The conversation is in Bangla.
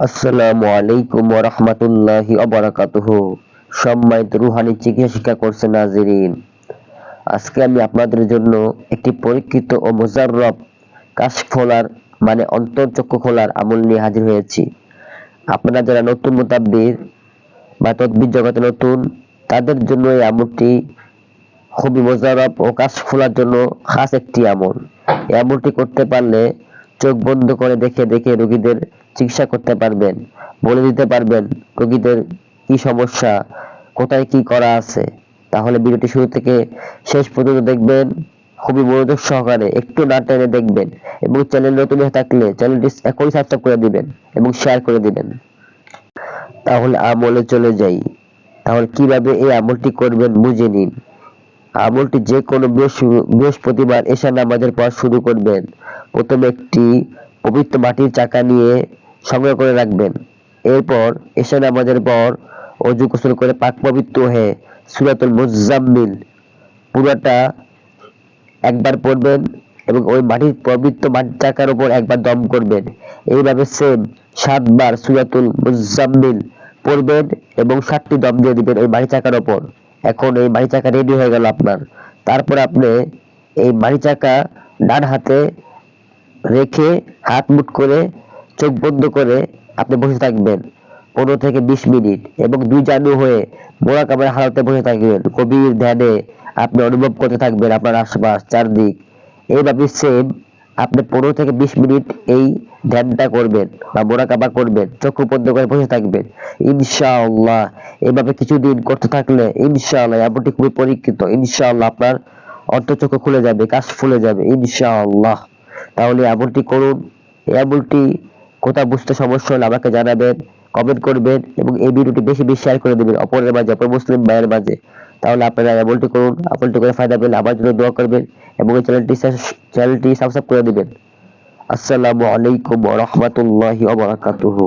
আসসালামু আলাইকুম ওয়া রাহমাতুল্লাহি ওয়া বারাকাতুহু। সম্মানিত রুহানি চিকিৎসা শিক্ষা করছে নাজিরিন। আজকে আমি আপনাদের জন্য একটি পরীক্ষিত ও মুজাররব কাশফ খোলার মানে অন্তর্চক্ষু খোলার আমল নিয়ে হাজির হয়েছি। আপনারা যারা নতুন মোতাব্বির বা তদবির জগতে নতুন, তাদের জন্য এই আমলটি খুবই মোজাররব ও কাশ খোলার জন্য খাস একটি আমল। এই আমলটি করতে পারলে চোখ বন্ধ করে দেখে দেখে রোগীদের চিকিৎসা করতে পারবেন, বলে দিতে পারবেন রোগীদের কি সমস্যা, কোথায় কি করা আছে। তাহলে ভিডিওটি শুরু থেকে শেষ পর্যন্ত দেখবেন। খুবই মনোযোগ সহকারে একটু না টেনে দেখবেন এবং চ্যানেল নতুন হয়ে থাকলে চ্যানেলটি এখনই সাবস্ক্রাইব করে দিবেন এবং শেয়ার করে দিবেন। তাহলে আমলে চলে যাই। তাহলে কীভাবে এই আমলটি করবেন বুঝে নিন। আমলটি যে কোনো বৃহস্পতিবার এশা নামাজের পর শুরু করবেন। প্রথমে একটি পবিত্র মাটির চাকা নিয়ে সংগ্রহ করে রাখবেন। এরপর এশা নামাজের পর অজু গোসল করে পাক পবিত্র হয়ে সুরাতুল মুজাম্মিল পুরোটা একবার পড়বেন এবং ওই মাটির পবিত্র মাটির চাকার উপর একবার দম করবেন। এইভাবে সেম সাতবার সুরাতুল মুজাম্মিল পড়বেন এবং সাতটি দম দিয়ে দিবেন ওই মাটি চাকার উপর। এখন এই মাটি চাকা রেডি হয়ে গেল আপনার। তারপর আপনি এই মাটি চাকা ডান হাতে রেখে হাত মুট করে চোখ বন্ধ করে আপনি বসে থাকবেন। পনেরো থেকে বিশ মিনিট এবং দুই জানু হয়ে মোরাকাবের হালতে বসে থাকবেন। গভীর ধ্যানে আপনি অনুভব করতে থাকবেন আপনার আশপাশ, চারদিক। এইভাবে সেম আপনি পনেরো থেকে বিশ মিনিট এই ধ্যানটা করবেন বা মোরাকাবা করবেন চক্ষু বন্ধ করে বসে থাকবেন। ইনশাআল্লাহ এভাবে কিছুদিন করতে থাকলে ইনশাআল্লাহ এমনটি খুবই পরীক্ষিত। ইনশাআল্লাহ আপনার অর্থচক্ষু খুলে যাবে, কাশ ফুলে যাবে। ইনশাআল্লাহ তাহলে এমনটি করুন এই আমলটি কোথাও বুঝতে সমস্যা হলে আমাকে জানাবেন কমেন্ট করবেন এবং এই ভিডিওটি বেশি বেশি শেয়ার করে দেবেন অপরের মাঝে, অপর মুসলিম ভাইয়ের মাঝে। তাহলে আপনারা আমলটি করুন, আমলটি করে ফায়দা পেলে আমার জন্য দোয়া করবেন এবং এই চ্যানেলটি চ্যানেলটি সাবস্ক্রাইব করে দিবেন। আসসালামু আলাইকুম ওয়া বারাকাতুহু।